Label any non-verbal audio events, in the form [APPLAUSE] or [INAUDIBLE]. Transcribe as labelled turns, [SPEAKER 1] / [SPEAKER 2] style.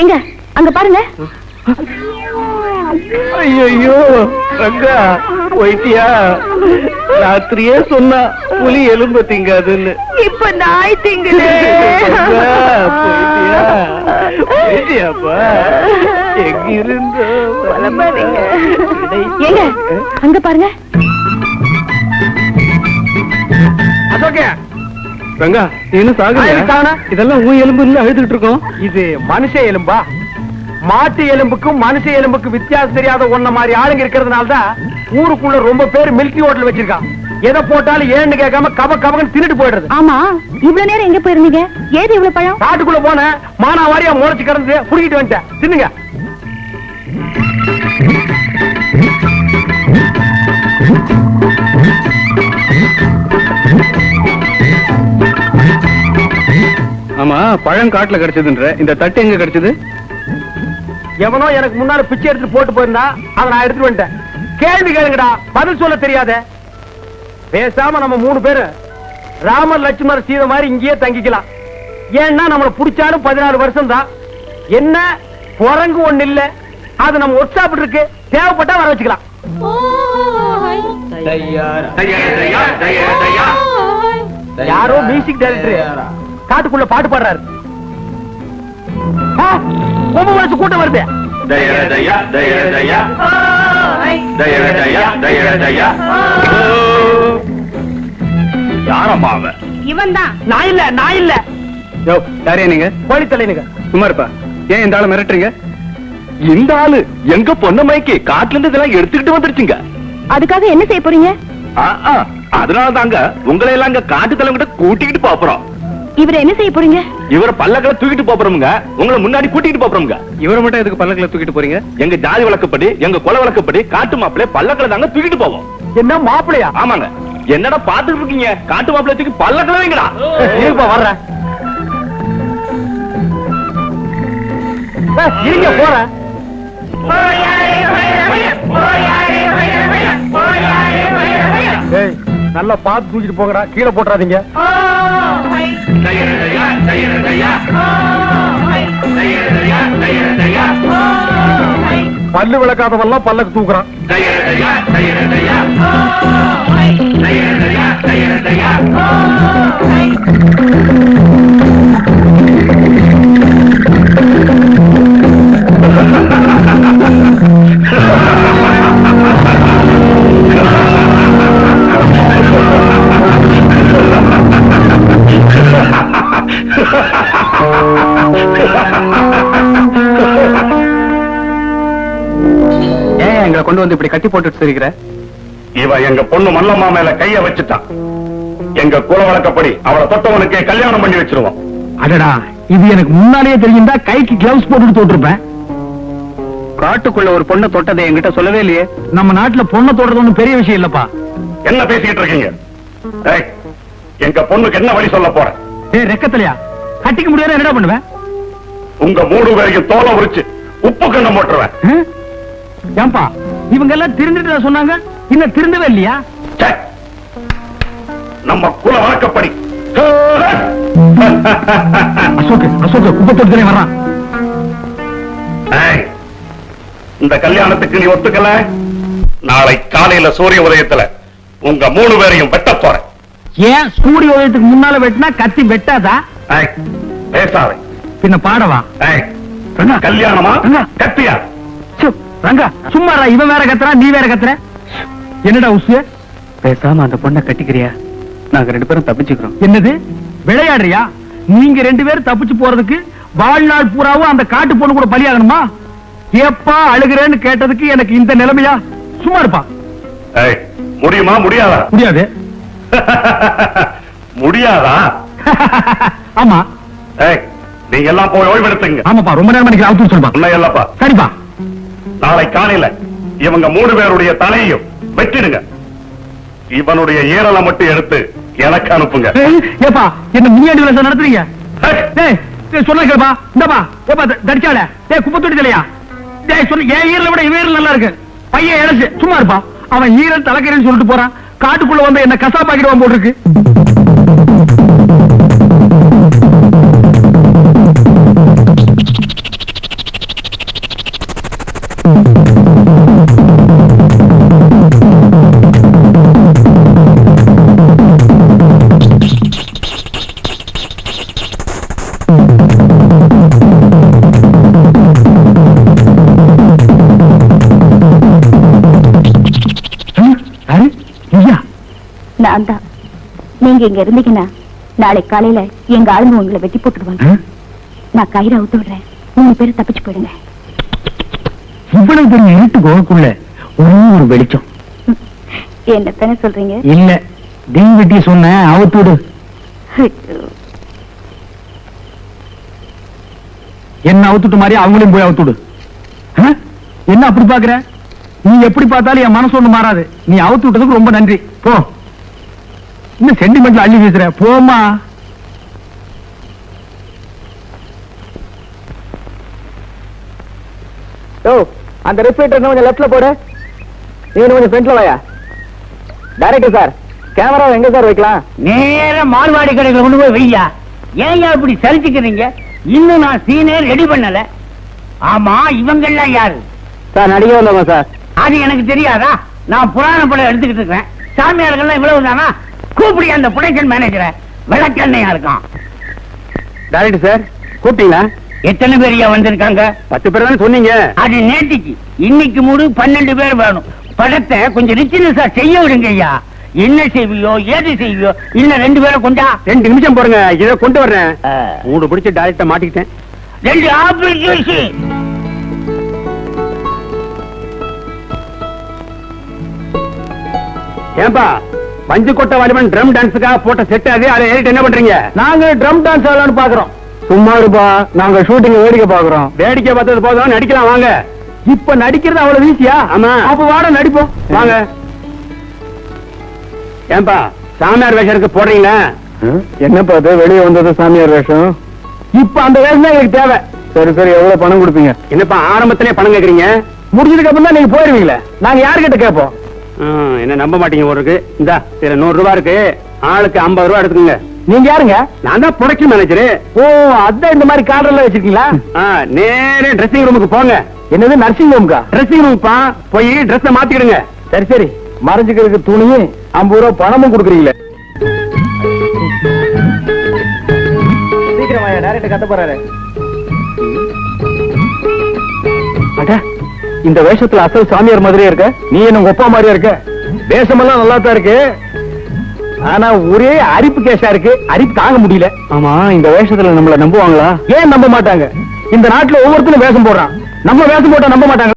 [SPEAKER 1] எங்க? அங்க பாருங்க.
[SPEAKER 2] ஐயோ ரங்கா போயிட்டியா? ராத்திரியே சொன்னா புலி எலும்பு திங்காதுன்னு.
[SPEAKER 1] இப்ப நாய் திங்குது.
[SPEAKER 2] போயிட்டியா? போயிட்டியாப்பா? எங்கிருந்தோ?
[SPEAKER 1] அங்க பாருங்க.
[SPEAKER 2] அசோகே ரங்கா?
[SPEAKER 3] ஆயிரம் சாகனா?
[SPEAKER 2] இதெல்லாம் உன் எலும்பு இல்ல அழுதுட்டு இருக்கோம்.
[SPEAKER 3] இது மனுஷ எலும்பா? மாட்டு எலும்புக்கும் மனுஷ எலும்புக்கும் வித்தியாசம் தெரியாத ஒன்ன மாதிரி ஆளுங்க இருக்கிறதுனால தான் ஊருக்குள்ள ரொம்ப பேர் மில்கி ஹோட்டல் வச்சிருக்கான். எதை போட்டாலும் ஏன்னு கேட்காம கப கபகன்னு தின்னுட்டு போயிடுறது
[SPEAKER 1] ஆமா இவ்வளவு நேரம் எங்க போயிருந்தீங்க? ஏது இவ்வளவு பழம்?
[SPEAKER 3] காட்டுக்குள்ள போன மானா வாரியா முளைச்சு கிடந்து புடிக்கிட்டு வந்துட்டேன். தின்னுங்க.
[SPEAKER 2] ஆமா பழம் காட்டுல கிடைச்சதுன்ற. இந்த தட்டு எங்க கிடைச்சது?
[SPEAKER 3] எவனோ எனக்கு முன்னால பிச்சை எடுத்து போட்டு போயிருந்தா அதை நான் எடுத்துட்டு வந்துட்டேன். கேள்வி கேளுங்கடா பதில் சொல்ல தெரியாத. பேசாம நம்ம மூணு பேரு ராமர் லட்சுமணர் சீதை மாதிரி இங்கேயே தங்கிக்கலாம். ஏன்னா நம்மள புடிச்சாலும் பதினாலு வருஷம் தான் என்ன குரங்கு ஒண்ணு இல்ல. அது நம்ம ஒர்க் ஷாப் இருக்கு. தேவைப்பட்டா வர வச்சுக்கலாம். யாரோ மியூசிக் டைரக்டர் காட்டுக்குள்ள பாட்டு பாடுறாரு. ஆ, ரொம்ப மனசு கூட்டம் வருது.
[SPEAKER 2] யாரம்மா அவன்?
[SPEAKER 1] இவன் தான்
[SPEAKER 3] நான் இல்ல நான் இல்ல.
[SPEAKER 2] யோ யாரே நீங்க?
[SPEAKER 3] கோழி தலைனுங்க
[SPEAKER 2] சும்மா இருப்பா. ஏன் இந்த ஆளை மிரட்டுறீங்க? இந்த ஆளு எங்க பொண்ண மைக்கு காட்டுல இருந்து இதெல்லாம் எடுத்துக்கிட்டு வந்துருச்சுங்க.
[SPEAKER 1] அதுக்காக என்ன செய்ய போறீங்க?
[SPEAKER 2] அதனால தாங்க உங்களை எல்லாம் அங்க காட்டு தலைவங்கிட்ட கூட்டிக்கிட்டு போறோம்.
[SPEAKER 1] இவரை என்ன செய்ய போறீங்க?
[SPEAKER 2] இவர பல்லக்களை தூக்கிட்டு போறோமுங்க. உங்களை முன்னாடி கூட்டிட்டு போறோமுங்க. இவரை மட்டும் எதுக்கு பல்லக்களை தூக்கிட்டு போறீங்க? எங்க ஜாதி வழக்கப்படி எங்க குல வழக்கப்படி காட்டு மாப்பிள்ளை பல்லக்களை தாங்க தூக்கிட்டு போவோம்.
[SPEAKER 3] என்ன மாப்பிளையா
[SPEAKER 2] ஆமாங்க. என்னடா பாத்துட்டு இருக்கீங்க? காட்டு மாப்பிள்ளை தூக்கி பல்லக்களை வைங்கடா.
[SPEAKER 3] இருப்பா வர்றேன். இருங்க போறேன். நல்லா பார்த்து தூக்கிட்டு போங்கடா. கீழே போட்டுறாதீங்க. பல்லு விளக்காதவெல்லாம் பல்லக்கு தூக்குறான்.
[SPEAKER 2] Oh, ஏன் எங்களை கொண்டு வந்து இப்படி கட்டி போட்டுட்டு இருக்கிற
[SPEAKER 4] இவன் எங்க பொண்ணு மல்லம்மா மேல கைய வச்சுட்டான் எங்க குல வழக்கப்படி அவளை தொட்டவனுக்கே கல்யாணம் பண்ணி வச்சிருவோம்.
[SPEAKER 3] அடடா இது எனக்கு முன்னாலேயே தெரியுந்தா கைக்கு கிளவுஸ் போட்டுட்டு தோட்டிருப்பேன்
[SPEAKER 2] காட்டுக்குள்ள ஒரு பொண்ணை தொட்டதை என்கிட்ட சொல்லவே இல்லையே.
[SPEAKER 3] நம்ம நாட்டுல பொண்ணை தொடுறது ஒண்ணும் பெரிய விஷயம் இல்லப்பா.
[SPEAKER 4] என்ன பேசிக்கிட்டு இருக்கீங்க? ஏய், எங்க பொண்ணுக்கு என்ன வழி சொல்ல போற?
[SPEAKER 3] ஏய் ரெக்கத்தலையா? கட்டிக்க முடியாத என்னடா பண்ணுவேன்
[SPEAKER 4] உங்க மூணு பேரையும் தோலை உரிச்சு உப்பு கண்ணம் போட்டுருவேன்?
[SPEAKER 3] ஏன்பா இவங்க எல்லாம் திருந்துட்டு சொன்னாங்க? இன்னும் திருந்தவே இல்லையா.
[SPEAKER 4] நம்ம குல வழக்கப்படி.
[SPEAKER 3] அசோக் அசோக் குப்பத்தோட்டத்திலே வர்றான்
[SPEAKER 4] இந்த கல்யாணத்துக்கு நீ ஒத்துக்கல? நாளை காலையில சூரிய உதயத்துல உங்க மூணு பேரையும் வெட்ட போறேன்.
[SPEAKER 3] ஏன் சூரிய உதயத்துக்கு முன்னால வெட்டினா கத்தி வெட்டாதா?
[SPEAKER 4] பேசாதே.
[SPEAKER 3] பின்ன பாடவா.
[SPEAKER 4] கல்யாணமா. கத்தியா?
[SPEAKER 3] ரங்கா சும்மாடா இவன் வேற கத்துறா நீ வேற கத்துற. என்னடா உசு
[SPEAKER 2] பேசாம அந்த பொண்ணை கட்டிக்கிறியா? நாங்க ரெண்டு பேரும் தப்பிச்சுக்கிறோம்.
[SPEAKER 3] என்னது? விளையாடுறியா? நீங்க ரெண்டு பேரும் தப்பிச்சு போறதுக்கு வாழ்நாள் பூராவும் அந்த காட்டு பொண்ணு கூட பலியாகணுமா? ஏப்பா அழுகிறேன்னு கேட்டதுக்கு எனக்கு இந்த நிலைமையா? சும்மா இருப்பா.
[SPEAKER 4] ஏய், முடியுமா? முடியாதா?
[SPEAKER 3] முடியாது. [LAUGHS]
[SPEAKER 4] முடியாதா?
[SPEAKER 3] ஆமா.
[SPEAKER 4] ஏய், நீங்க எல்லாம் போய் ஓய்வெடுத்துங்க.
[SPEAKER 3] ஆமாப்பா ரொம்ப நேரம் எனக்கு அவுத்து சொல்லுப்பா
[SPEAKER 4] உன்னை இல்லப்பா.
[SPEAKER 3] சரிப்பா.
[SPEAKER 4] நாளை காலையில இவங்க மூணு பேருடைய தலையையும் வெட்டிடுங்க. இவனுடைய ஈரலை மட்டும் எடுத்து எனக்கு அனுப்புங்க.
[SPEAKER 3] ஏப்பா என்ன முன்னாடி நடத்துறீங்க? கேப்பா இந்தப்பா ஏப்பா தடிச்சால டேய் குப்பை தொட்டி தலையா? டேய் சொல்லு என் ஈரலை விட இவன் நல்லா இருக்கு. பையன் இழைச்சு சும்மா இருப்பா. அவன் ஈரல் தலைக்கிறேன்னு சொல்லிட்டு போறான். காட்டுக்குள்ள வந்து என்ன கசாப்பாக்கிடுவான் போட்டுருக்கு.
[SPEAKER 1] நான் தான் நீங்க இங்க இருந்தீங்கன்னா நாளை காலையில எங்க ஆளுங்க உங்களை வெட்டி போட்டுடுவாங்க. நான் கயிறு அவுத்து விடுறேன். மூணு பேரும் தப்பிச்சு போயிடுங்க.
[SPEAKER 3] இவ்வளவு பெரிய இருட்டு குகைக்குள்ள ஒரே ஒரு வெளிச்சம்.
[SPEAKER 1] என்னத்தானே சொல்றீங்க?
[SPEAKER 3] இல்ல தீ வெட்டி சொன்ன அவுத்துடு
[SPEAKER 1] ஐயோ.
[SPEAKER 3] என்ன அவுத்துட்டு மாதிரி அவங்களையும் போய் அவுத்துடு? என்ன அப்படி பாக்குற நீ எப்படி பார்த்தாலும் என் மனசு ஒண்ணு மாறாது. நீ அவுத்து விட்டதுக்கு ரொம்ப நன்றி. போ. இன்னும் சென்டிமெண்ட்ல அள்ளி வீசுற? போமா அந்த ரிப்பீட்டர் கொஞ்சம் லெஃப்ட்ல போடு. நீ கொஞ்சம் ஃப்ரண்ட்ல வாயா. டைரக்டர் சார் கேமரா எங்க சார் வைக்கலாம்?
[SPEAKER 5] நேர மார்வாடி கடைகளை கொண்டு போய் வையா. ஏன் இப்படி சரிச்சுக்கிறீங்க இன்னும் நான் சீனே ரெடி பண்ணல. ஆமா இவங்கெல்லாம் யாரு?
[SPEAKER 3] சார் நடிகை வந்தவங்க சார்
[SPEAKER 5] அது எனக்கு தெரியாதா? நான் புராண படம் எடுத்துக்கிட்டு இருக்கேன். சாமியார்கள்லாம் இவ்வளவு தானா? கூப்பிடி அந்த ப்ரொடக்ஷன் மேனேஜரை விளக்கண்ணையா இருக்கான்.
[SPEAKER 3] டைரக்டர் சார் கூப்பிட்டீங்களா?
[SPEAKER 5] எத்தனை பேரியா வந்திருக்காங்க?
[SPEAKER 3] பத்து பேர் தானே சொன்னீங்க.
[SPEAKER 5] அது நேத்திக்கு. இன்னைக்கு மூடு பன்னெண்டு பேர் வேணும். படத்தை கொஞ்சம் ரிச்சினஸா செய்ய விடுங்க ஐயா. என்ன செய்வியோ ஏது செய்வியோ இன்னும் ரெண்டு பேரை கொண்டா?
[SPEAKER 3] ரெண்டு நிமிஷம் போடுங்க இதை கொண்டு வர்றேன். மூணு பிடிச்சு டைரக்டா மாட்டிக்கிட்டேன்.
[SPEAKER 5] ரெண்டு ஜூஸ்
[SPEAKER 3] ஏன்பா பஞ்சு கொட்டை வாலிபன் ட்ரம் டான்ஸுக்காக போட்ட செட் அது அதை ஏறிட்டு என்ன பண்றீங்க? நாங்க ட்ரம் டான்ஸ் ஆடலாம்னு பாக்குறோம். சும்மா இருப்பா. நாங்க ஷூட்டிங் வேடிக்கை பாக்குறோம். வேடிக்கை பார்த்தது போதும் நடிக்கலாம் வாங்க. இப்ப நடிக்கிறது அவ்வளவு ஈஸியா ஆமா. அப்ப வாட நடிப்போம். வாங்க. ஏன்பா சாமியார் வேஷம் இருக்கு போடுறீங்களா? என்னப்பா அது வெளியே வந்தது சாமியார் வேஷம்? இப்ப அந்த வேஷம் தான் எங்களுக்கு தேவை. சரி சரி எவ்வளவு பணம் கொடுப்பீங்க? என்னப்பா ஆரம்பத்திலே பணம் கேக்குறீங்க? முடிஞ்சதுக்கு அப்புறம் தான் நீங்க போயிருவீங்களே. நாங்க யாருக்கிட்ட கேட்போம்? என்ன நம்ப மாட்டீங்க ஒரு இருக்கு. இந்த இதுல நூறு ரூபாய் இருக்கு. ஆளுக்கு ஐம்பது ரூபாய் எடுத்துக்கோங்க. நீங்க யாருங்க? நான் தான் ப்ரொடக்ஷன் மேனேஜர் ஓ அதான் இந்த மாதிரி கார்டர்ல வச்சிருக்கீங்களா? நேரே ட்ரெஸ்ஸிங் ரூமுக்கு போங்க. என்னது நர்சிங் ரூமுக்கா ட்ரெஸ்ஸிங் ரூமுப்பா போய் ட்ரெஸ் மாத்திக்கிடுங்க. சரி சரி. மறைஞ்சுக்கிறதுக்கு துணியும் ஐம்பது ரூபாய் பணமும் கொடுக்குறீங்களே. சீக்கிரம் டேரக்ட் கத்த போறாரு. அட இந்த வேஷத்துல அசல் சாமியார் மாதிரியே இருக்க. நீ என்ன அப்பா மாதிரியா இருக்க? வேஷமெல்லாம் நல்லா தான் இருக்கு. ஆனா ஒரே அரிப்பு கேஷா இருக்கு. அரிப்பு தாங்க முடியல. ஆமா இந்த வேஷத்துல நம்மள நம்புவாங்களா? ஏன் நம்ப மாட்டாங்க? இந்த நாட்டுல ஒவ்வொருத்தரும் வேஷம் போடுறான். நம்ம வேஷம் போட்டா நம்ப மாட்டாங்க.